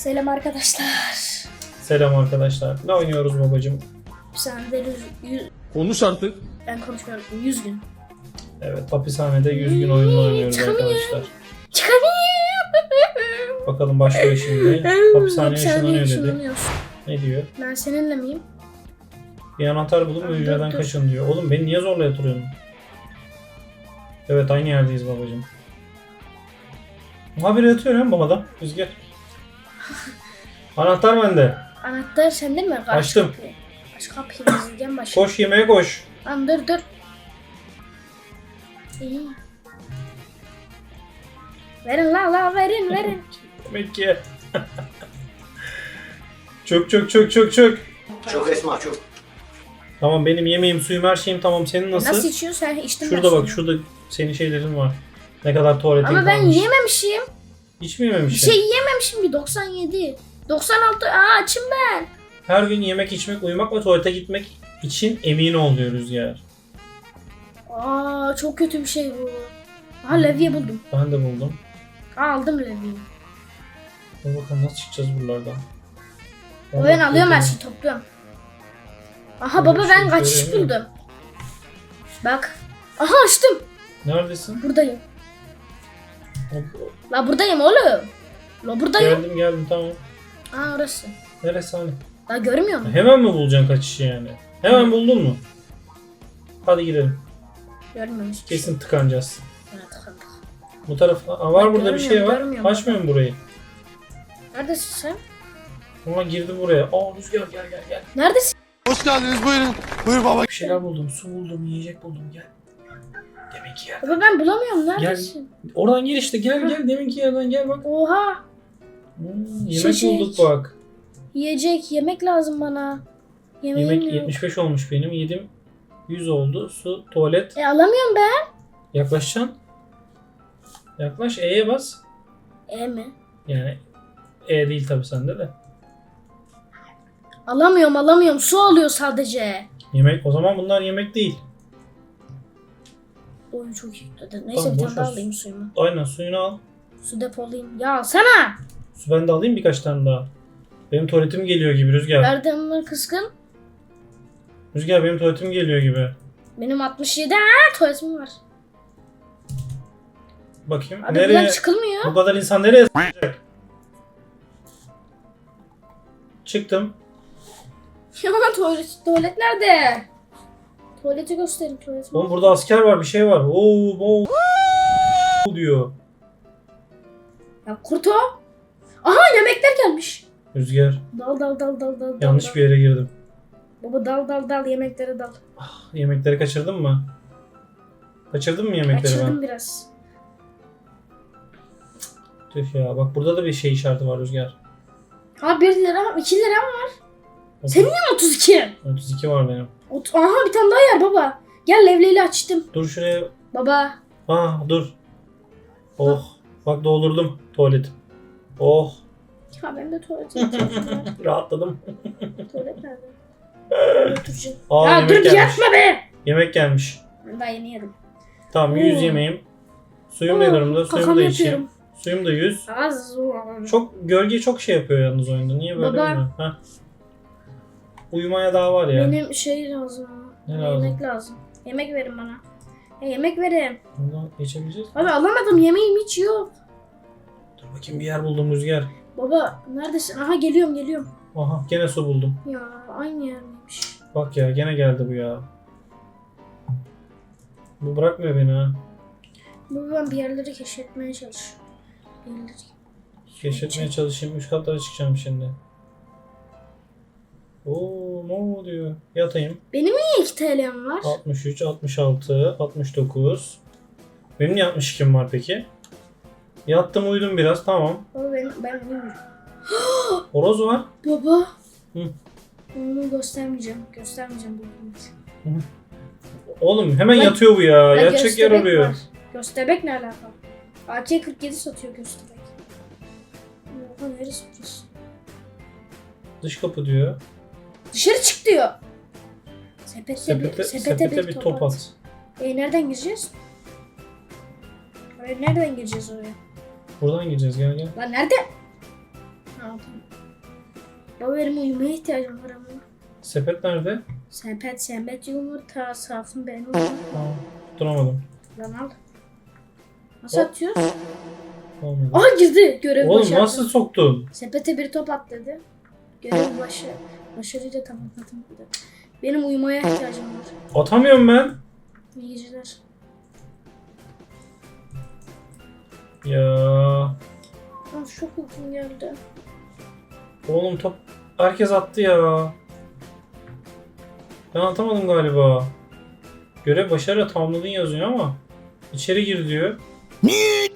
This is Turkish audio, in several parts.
Selam arkadaşlar. Selam arkadaşlar. Ne oynuyoruz babacım? Hapishanede yüz, yüz, Konuş artık. ben konuşmuyorum. 100 gün. Evet hapishanede 100 gün oyunu oynuyoruz Çıkamıyorum. arkadaşlar. Çıkamıyorum. Bakalım başlıyor şimdi. Hapishaneye ışınlanıyor dedi. Ne diyor? Ben seninle miyim? Bir anahtar bulun ve hücreden kaçın diyor. Oğlum beni niye zorla yatırıyorsun? Evet aynı yerdeyiz babacım. Haberi yatıyor hem babada. Rüzgar. Anahtar bende. Anahtar sende mi? Aç Açtım. kapıyı. Aç kapıyı izleyeceğim başka. Koş yemeğe koş. Lan dur dur. İyi. Verin la la verin verin. Yemek ye. çök çök çök çök çök. Çok Esma çok. Tamam benim yemeğim, suyum, her şeyim tamam. Senin nasıl? Nasıl içiyorsun sen içtin mi Şurada bak şurada senin şeylerin var. Ne kadar tuvaletin Ama ben kalmış. yememişim. Hiç mi Bir yememişsin? şey yememişim bir 97. 96 aa açım ben. Her gün yemek, içmek, uyumak ve tuvalete gitmek için emin ol diyor Rüzgar. Aa çok kötü bir şey bu. Aha levye buldum. Ben de buldum. Aa, aldım levyeyi. Dur bakalım nasıl çıkacağız buralardan. Ben alıyorum her şeyi topluyorum. Aha Öyle baba bir ben şey kaçış buldum. Bak. Aha açtım. Neredesin? Buradayım. La buradayım oğlum. La buradayım. Geldim geldim tamam. Aa orası. Neresi hani? La görmüyor musun? Hemen mi bulacaksın kaçışı yani? Hemen buldun mu? Hadi girelim. Görmüyormuş. Kesin tıkanacağız. Evet, tıkandık. Bu taraf Aa, var burada bir şey var. görmüyorum. Açmıyor mu burayı? Neredesin sen? Ama girdi buraya. Aa Rüzgar gel gel gel. Neredesin? Hoş geldiniz buyurun. Buyur baba. Bir şeyler buldum. Su buldum, yiyecek buldum. Gel. Demek ki yer. Baba ben bulamıyorum. Neredesin? Oradan gel işte. Gel gel. Deminki yerden gel bak. Oha. Hmm, yemek Şişek. bulduk bak. Yiyecek, yemek lazım bana. Yemeğim Yemek yok. 75 olmuş benim. Yedim 100 oldu. Su, tuvalet. E alamıyorum ben. Yaklaşacaksın. Yaklaş. E'ye bas. E mi? Yani E değil tabi sende de. Alamıyorum alamıyorum. Su alıyor sadece. Yemek. O zaman bunlar yemek değil. Oy çok yükledin. Neyse Tamam, bir boş tane daha ver. alayım suyumu. Aynen suyunu al. Su depolayayım. Ya alsana. Su ben de alayım birkaç tane daha. Benim tuvaletim geliyor gibi Rüzgar. Erdemler kıskın. Rüzgar benim tuvaletim geliyor gibi. Benim 67 ha tuvaletim var. Bakayım. Abi nereye? buradan çıkılmıyor. Bu kadar insan nereye s**acak? Çıktım. Ya tuvalet, tuvalet nerede? Tuvaleti gösterin tuvaleti. Oğlum burada asker var bir şey var. Oo, oo diyor. Ya kurt o. Aha yemekler gelmiş. Rüzgar. Dal dal dal dal dal. Yanlış dal. bir yere girdim. Baba dal dal dal yemeklere dal. Yemekleri kaçırdın mı? Kaçırdın mı yemekleri Kaçırdım ben? biraz. Tüh ya bak burada da bir şey işareti var Rüzgar. Ha 1 lira 2 lira mı? Senin niye 32? 32 var benim. Ot- Aha bir tane daha yer baba. Gel levleyle açtım. Dur şuraya. Baba. Ha dur. Oh. Bak doldurdum tuvalet. Oh. Ya ben de var. Rahatladım. Tuvalet nerede? Götüreceğim. Aa ya dur gelmiş. yatma be. Yemek gelmiş. Ben yeni yedim. Tamam 100 Oo. yemeğim. Suyum ne Oo, durumda? Suyumu kakamı da içeyim. Suyum da 100. Az. Çok gölge çok şey yapıyor yalnız oyunda. Niye böyle Baba. mi? Uyumaya daha var ya. Benim şey lazım. Ne Bana lazım? Yemek lazım. Yemek verin bana. Ya yemek verin. Bundan geçebileceğiz mi? Abi alamadım yemeğim hiç yok. Dur bakayım bir yer buldum Rüzgar. Baba neredesin? Aha geliyorum geliyorum. Aha gene su buldum. Ya aynı yer miymiş? Bak ya gene geldi bu ya. Bu bırakmıyor beni ha. Baba ben bir yerleri keşfetmeye çalışıyorum. Bir yerleri. Keşfetmeye çalışayım. Üst katlara çıkacağım şimdi. Oo ne oluyor? Yatayım. Benim niye 2 TL'm var? 63, 66, 69. Benim niye 62'm var peki? Yattım uyudum biraz tamam. Baba ben, ben bilmiyorum. Horoz var. Baba. Hı. Onu göstermeyeceğim. Göstermeyeceğim bu Oğlum hemen Lan- yatıyor bu ya. Lan Yatacak yer göstebek arıyor. var. Göstebek ne alaka? AK-47 satıyor göstebek. Oha neresi burası? Dış kapı diyor. Dışarı çık diyor. Sepete, Sepete, bir, sepete, sepete bir, top at. E nereden gireceğiz? Oraya nereden gireceğiz oraya? Buradan gireceğiz gel gel. Lan nerede? tamam. Baba benim uyumaya ihtiyacım var ama. Sepet nerede? Sepet, sepet yumurta, safın ben onu. Tamam. Tutturamadım. Lan al. Nasıl Hop. atıyoruz? Olmadı. Aha girdi. Görev Oğlum başardı. nasıl soktun? Sepete bir top at dedi. Görev başı. Başarıyla tamamladım. Benim uyumaya ihtiyacım var. Atamıyorum ben. İyi geceler. Ya. Lan çok uykum geldi. Oğlum top herkes attı ya. Ben atamadım galiba. Görev başarı tamamladın yazıyor ama içeri gir diyor. Ne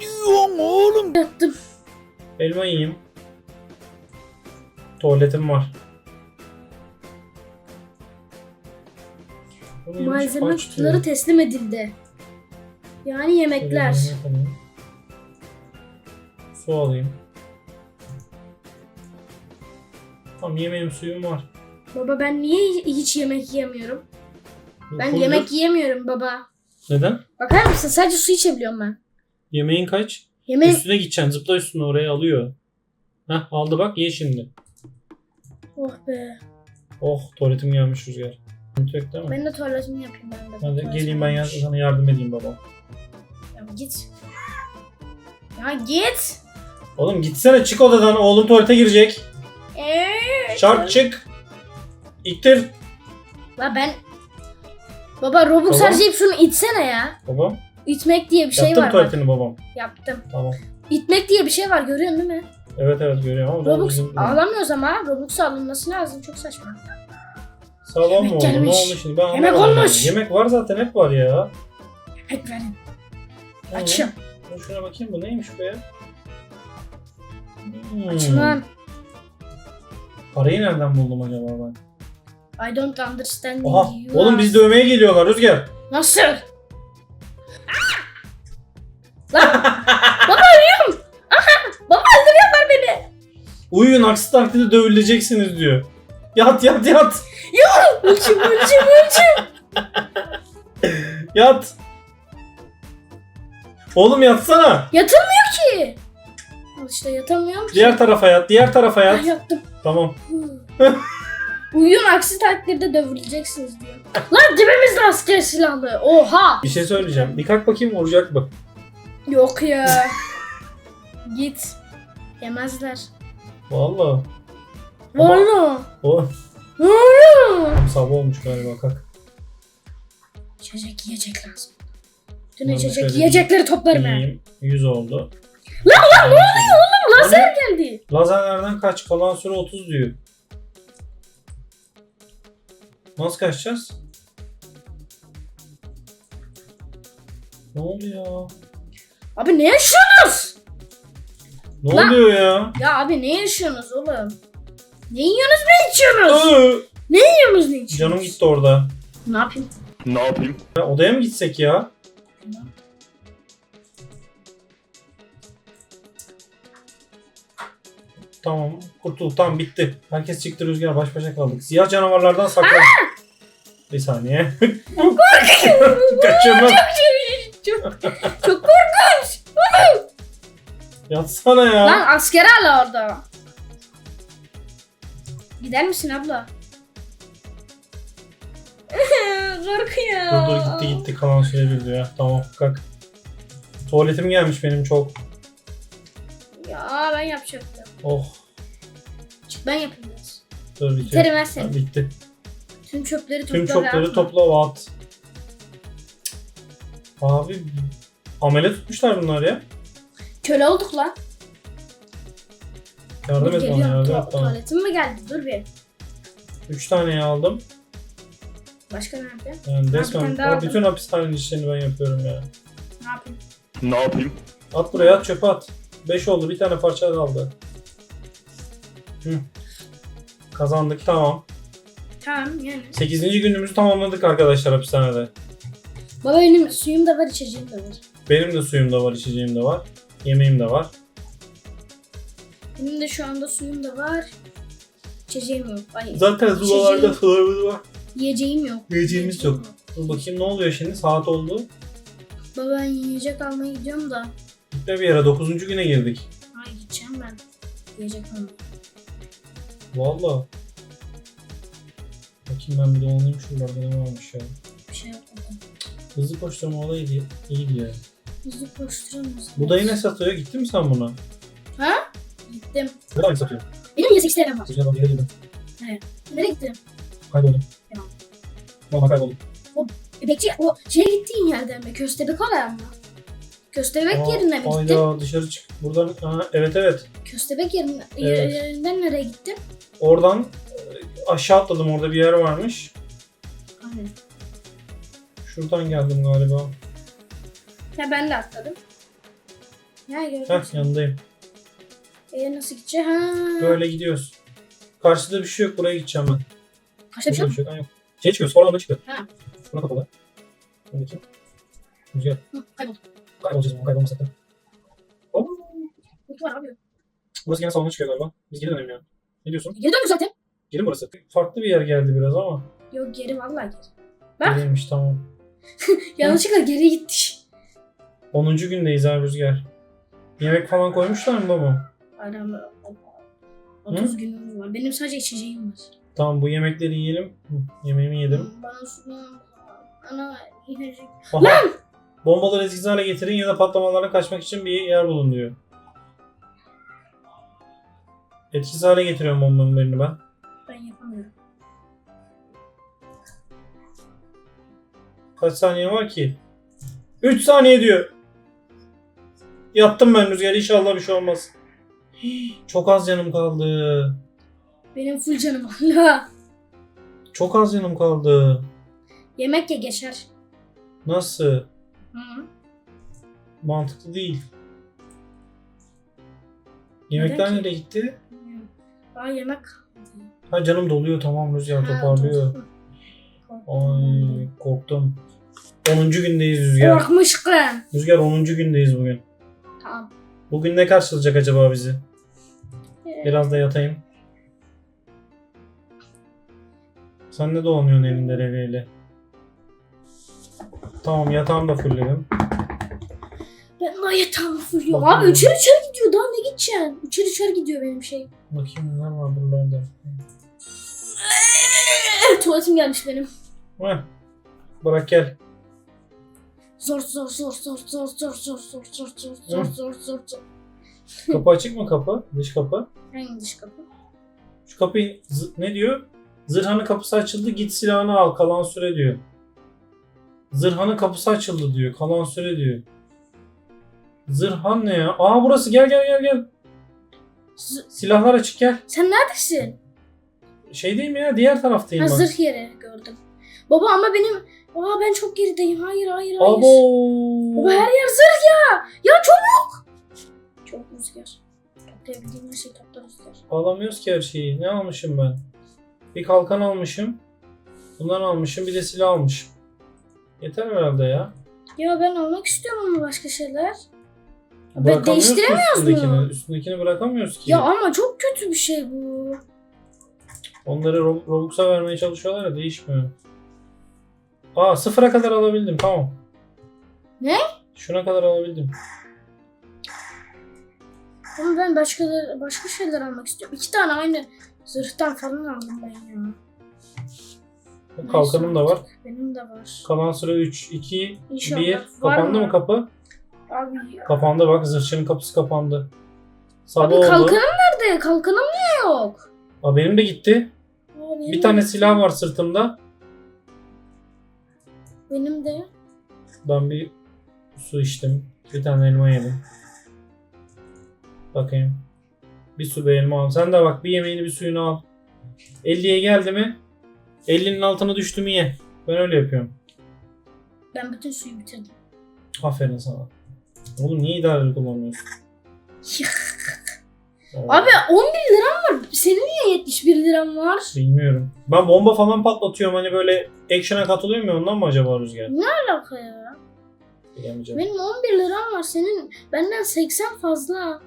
diyorsun oğlum? Yattım. Elma yiyeyim. Tuvaletim var. Bu neymiş? Malzeme Aç kutuları diyor. teslim edildi. Yani yemekler. Yemek alayım. Su alayım. Tamam yemeğim suyum var. Baba ben niye hiç yemek yiyemiyorum? Ben Koydur. yemek yiyemiyorum baba. Neden? Bakar mısın? Sadece su içebiliyorum ben. Yemeğin kaç? Yemek... Üstüne gideceksin. Zıpla üstüne oraya alıyor. Heh aldı bak ye şimdi. Oh be. Oh tuvaletim gelmiş Rüzgar. Yok değil mi? Ben de tuvaletimi yapayım ben de. Hadi geleyim ben ya- olmuş. sana yardım edeyim baba. Ya git. Ya git. Oğlum gitsene çık odadan oğlum tuvalete girecek. Eee. Şart çık. İttir. La ben... Baba Robux Tamam. harcayıp şunu itsene ya. Babam. İtmek diye bir şey Yaptım var bak. tuvaletini babam. Yaptım. Tamam. İtmek diye bir şey var görüyorsun değil mi? Evet evet görüyorum ama doğru Robux alamıyoruz ama Robux alınması lazım. Çok saçma. Yemek mı oldu? Ne gelmiş. oldu şimdi? Ben Yemek anlamadım olmuş. Yemek var zaten hep var ya. Hep verin. Ne Açım. Dur şuna bakayım bu neymiş bu ya? Hmm. Açım lan. Parayı nereden buldum acaba ben? I don't understand Oha you. oğlum bizi dövmeye geliyorlar Rüzgar. Nasıl? Ah! Lan baba ölüyorum. Aha baba öldürüyorlar beni. Uyuyun aksi takdirde dövüleceksiniz diyor. Yat yat yat. Ölçüm ölçüm ölçüm. Yat. Oğlum yatsana. Yatılmıyor ki. Al işte yatamıyorum ki. Diğer tarafa yat. Diğer tarafa yat. yattım. Tamam. Uyuyun aksi takdirde dövüleceksiniz diyor. Lan dibimizde asker silahlı. Oha. Bir şey söyleyeceğim. Bir kalk bakayım vuracak mı? Yok ya. Git. Yemezler. Valla. Valla. O tam sabah olmuş galiba kalk. İçecek yiyecek lazım. Ben içecek yiyecekleri toplarım. İyiyim. 100 oldu. Lan lan ne oluyor oğlum? Lazer geldi. Lazerlerden kaç? Kalan süre 30 diyor. Nasıl kaçacağız? Ne oluyor? Abi ne yaşıyorsunuz? Ne Lan- oluyor ya? Ya abi ne yaşıyorsunuz oğlum? Ne yiyorsunuz ne içiyorsunuz? Iı! Ne yiyorsunuz ne içiyorsunuz? Canım gitti orada. Ne yapayım? Ne yapayım? Ya odaya mı gitsek ya? Tamam kurtulduk tamam bitti. Herkes çıktı rüzgar baş başa kaldık. Siyah canavarlardan saklan. Bir saniye. Kaçırma. Çok, çok korkunç. Yatsana ya. Lan asker hala orada. Gider misin abla? Korkuyor. Dur dur gitti gitti kalan süre bildi ya. Tamam kalk. Tuvaletim gelmiş benim çok. Ya ben yapacaktım. Oh Çık ben yapayım biraz. dur bitiyor. Biterim ben seni. Ha, bitti. Tüm çöpleri topla Tüm ve çöpleri atma. topla ve at. Abi amele tutmuşlar bunlar ya. Köle olduk lan. Yardım et bana yardım Tu- et bana. tuvaletim mi geldi? Dur bir. 3 tane aldım. Başka nerede? Yani bir resmen o aldım. bütün hapishanenin işlerini ben yapıyorum ya. Ne yapayım? Ne yapayım? At buraya at çöpe at. 5 oldu bir tane parça kaldı. Hı. Kazandık tamam. Tamam yani. 8. günümüzü tamamladık arkadaşlar hapishanede. Baba benim suyum da var içeceğim de var. Benim de suyum da var, içeceğim de var. Yemeğim de var. Benim de şu anda suyum da var. İçeceğim yok. Ay, Zaten zulalarda İçeceğim. sularımız var. yiyeceğim yok. Yiyeceğimiz yok. Dur bakayım ne oluyor şimdi? Saat oldu. Baba ben yiyecek almaya gidiyorum da. Gitme bir yere. 9. güne girdik. Ay gideceğim ben. Yiyecek onu. Valla. Bakayım ben bir dolanayım şuralarda ne varmış ya. Bir şey yapmadım. Hızlı koşturma olayı iyiydi ya. Hızlı koşturamaz. Bu dayı ne satıyor? Gittin mi sen buna? Gittim. Da mı satıyor? Benim 28 TL'm var. Güzel bak yere girdim. Nereye gittin? Kayboldum. Tamam. Valla kayboldum. E bekçi o şeye gittiğin yerden mi? Köstebek oraya mı? Köstebek Aa, yerine mi gittin? Hayda dışarı çık. Buradan ha, evet evet. Köstebek yerine, Evet. yerinden nereye gittin? Oradan e, aşağı atladım. Orada bir yer varmış. Aynen. Şuradan geldim galiba. Ya ben de atladım. Ya gördüm. Heh yanındayım. E nasıl gideceğiz? Ha. Böyle gidiyoruz. Karşıda bir şey yok. Buraya gideceğim ben. Kaçta bir şey Burada yok. şey yok. Ha, yok. Şey çıkıyor. Sonra da çıktı. Ha. Buna kapalı. Buradaki. Rüzgar. Hı, kaybol. Kaybolacağız ama kaybolmasak da. Oo. Kutu var abi. Burası gene salona çıkıyor galiba. Biz geri dönelim ya. Ne diyorsun? Geri döndü zaten. Geri mi burası? Farklı bir yer geldi biraz ama. Yok geri vallahi geri. Bak. Geriymiş tamam. Yanlışlıkla geri gittik. 10. gündeyiz abi Rüzgar. Yemek falan koymuşlar mı baba? Aynen. 30 günümüz var. Benim sadece içeceğim var. Tamam bu yemekleri yiyelim. Hı, yemeğimi yedim. Bana su ana inecek. Aha. Bombaları etkisiz hale getirin ya da patlamalardan kaçmak için bir yer bulun diyor. Etkisiz hale getiriyorum bombalarını ben. Ben yapamıyorum. Kaç saniye var ki? 3 saniye diyor. Yattım ben Rüzgar inşallah bir şey olmaz. Çok az canım kaldı. Benim full canım hala. Çok az canım kaldı. Yemek ye geçer. Nasıl? Hı. Mantıklı değil. Yemekler nereye gitti? Aa yemek. Ha canım doluyor tamam Rüzgar Ha, toparlıyor. Ay korktum. 10. gündeyiz Rüzgar. Korkmuşkum. Rüzgar 10. gündeyiz bugün. Tamam. Bugün ne karşılayacak acaba bizi? Ee, Biraz da yatayım. Sen ne dolanıyorsun elinde levyeyle? Tamam yatağımı da fullledim. Ben daha yatağımı fırlıyorum. Bakın. Abi üçer üçer gidiyor. Daha ne gideceksin? Üçer üçer gidiyor benim şey. Bakayım ne var buralarda. Tuvaletim gelmiş benim. Heh. Bırak gel. Zor zor zor zor zor zor zor zor zor zor zor zor zor zor. Kapı açık mı kapı? Dış kapı. Hangi dış kapı? Şu kapıyı zı- ne diyor? Zırhanın kapısı açıldı git silahını al kalan süre diyor. Zırhanın kapısı açıldı diyor kalan süre diyor. Zırhan ne ya? Aa burası gel gel gel gel. Z- Silahlar açık gel. Sen neredesin? Şey değil mi ya diğer taraftayım Ha bak. zırh yeri gördüm. Baba ama benim... Aa ben çok gerideyim. Hayır hayır hayır. Abo. Baba her yer zırh ya. Ya çabuk. Çok rüzgar. Toplayabildiğim her şey topla rüzgar. Alamıyoruz ki her şeyi. Ne almışım ben? Bir kalkan almışım. Bundan almışım. Bir de silah almışım. Yeter herhalde ya. Ya ben almak istiyorum ama başka şeyler. Ki değiştiremiyoruz mu? üstündekini. Üstündekini bırakamıyoruz ki. Ya ama çok kötü bir şey bu. Onları Ro- Robux'a vermeye çalışıyorlar ya değişmiyor. Aa sıfıra kadar alabildim tamam. Ne? Şuna kadar alabildim. Ama ben başka başka şeyler almak istiyorum. İki tane aynı zırhtan falan aldım ben ya. Kalkanım da var. Benim de var. Kalan süre 3, 2, İnşallah 1. var Kapandı mı? mı kapı? Abi ya. Kapandı bak zırhçının kapısı kapandı. Sabah Abi oldu. kalkanım nerede? Kalkanım niye yok? Aa, benim de gitti. Aa, benim Bir tane de- silah var sırtımda. Benim de. Ben bir su içtim. Bir tane elma yedim. Bakayım. Bir su bir elma al. Sen de bak bir yemeğini bir suyunu al. 50'ye geldi mi? 50'nin altına düştü mü ye. Ben öyle yapıyorum. Ben bütün suyu bitirdim. Aferin sana. Oğlum niye idareli kullanmıyorsun? Abi 11 liram var. Senin niye 71 liram var? Bilmiyorum. Ben bomba falan patlatıyorum hani böyle action'a katılıyor mu ondan mı acaba Rüzgar? Ne alaka ya? Bilemeyeceğim. Benim 11 liram var. Senin benden 80 fazla.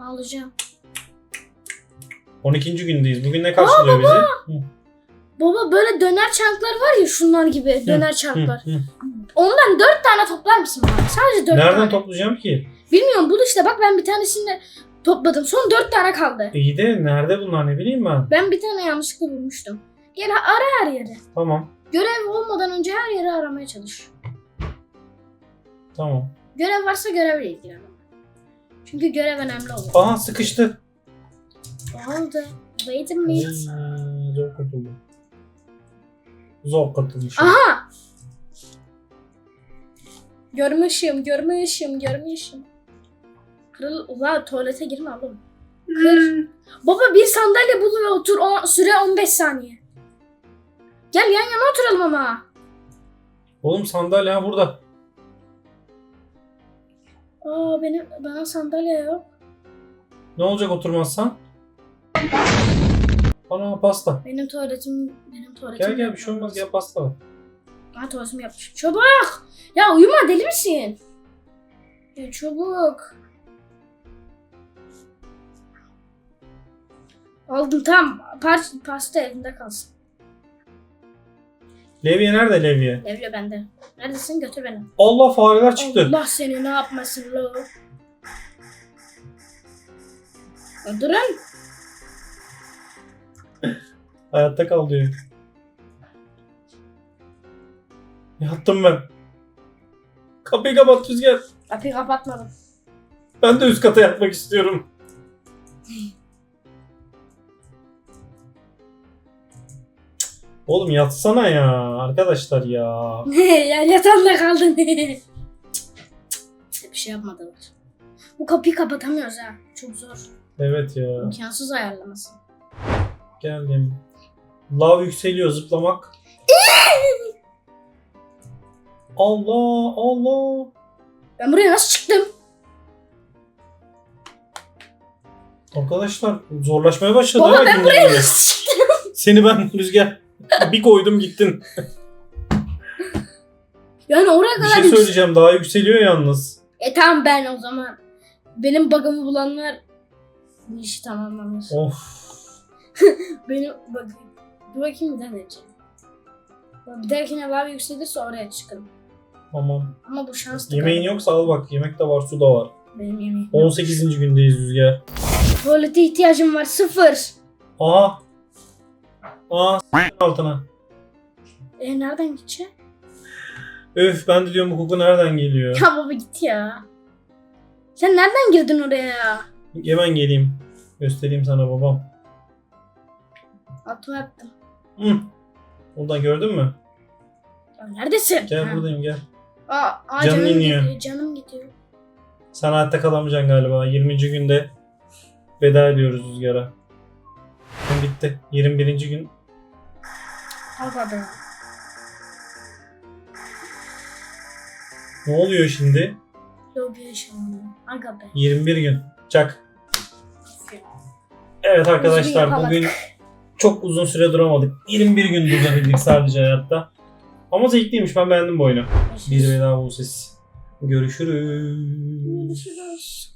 Alacağım. 12. gündeyiz. Bugün ne karşılıyor bizi? Hı, Baba böyle döner çanklar var ya şunlar gibi döner hı, çanklar. hı. Ondan 4 tane toplar mısın bana? Sadece 4 Nereden tane. toplayacağım ki? Bilmiyorum bul işte bak ben bir tanesini Topladım. Son dört tane kaldı. İyi de nerede bunlar ne bileyim ben. Ben bir tane yanlışlıkla bulmuştum. Gel ara her yeri. Tamam. Görev olmadan önce her yeri aramaya çalış. Tamam. Görev varsa görevle ilgilen. Çünkü görev önemli olur. Aha sıkıştı. Oldu. Wait a minute. Hmm, zor kurtuldu. Zor kurtulmuş. Aha! Görmüşüm, görmüşüm, görmüşüm. Kırıl, ulan tuvalete girme oğlum. Kır. Baba bir sandalye bul ve otur. O, süre 15 saniye. Gel yan yana oturalım ama. Oğlum sandalye ha burada. Aa benim bana sandalye yok. Ne olacak oturmazsan? Ana pasta. Benim tuvaletim benim tuvaletim. Gel gel bir şey olmaz gel pasta var. Ha tuvaletimi yapmış. Çabuk! Ya uyuma deli misin? Ya çabuk. Aldım tamam. Par pasta elinde kalsın. Levye nerede Levye? Evle bende. Neredesin götür beni. Allah fareler çıktı. Allah seni ne yapmasın lo. Öldürün. Hayatta kal diyor. Yattım ben. Kapıyı kapat Rüzgar. Kapıyı kapatmadım. Ben de üst kata yatmak istiyorum. Oğlum yatsana ya arkadaşlar ya. ya yatağında kaldın. bir şey yapmadılar. Bu kapıyı kapatamıyoruz ha. Çok zor. Evet ya. İmkansız ayarlaması. Geldim. Lav yükseliyor zıplamak. Allah Allah. Ben buraya nasıl çıktım? Arkadaşlar zorlaşmaya başladı. Baba, ha ben buraya nasıl çıktım? Seni ben Rüzgar bir koydum gittin. Yani oraya Bir kadar şey söyleyeceğim daha yükseliyor yalnız. E tamam ben o zaman. Benim bug'ımı bulanlar bu işi tamamlamış. Of. Benim bak dur bakayım bir daha deneyeceğim. Bir dahakine lav yükselirse oraya çıkalım. Tamam. Ama bu şans da Yemeğin yoksa al bak. Yemek de var, su da var. Benim yemeğim. yok. 18. gündeyiz Rüzgar. Tuvalete ihtiyacım var sıfır. Aha. Aa s- altına. E nereden gideceğim? Öf ben de diyorum bu koku nereden geliyor? Ya baba git ya. Sen nereden girdin oraya ya? Hemen geleyim. Göstereyim sana babam. Altıma attım. Hı. Oradan gördün mü? Ya neredesin? Gel Ha. buradayım gel. Aa, aa, Canın canım iniyor. gidiyor. Canım gidiyor. Sen hayatta kalamayacaksın galiba. 20. günde veda ediyoruz Rüzgar'a. Gün bitti. 21. gün. Be. Ne oluyor şimdi? Yok bir şey olmuyor. Aga be. 21 gün. Çak. Evet arkadaşlar yakaladık. bugün çok uzun süre duramadık. 21 gün durabildik sadece hayatta. Ama zevkliymiş ben beğendim bu oyunu. Bir veda bu ses. Görüşürüz. Görüşürüz.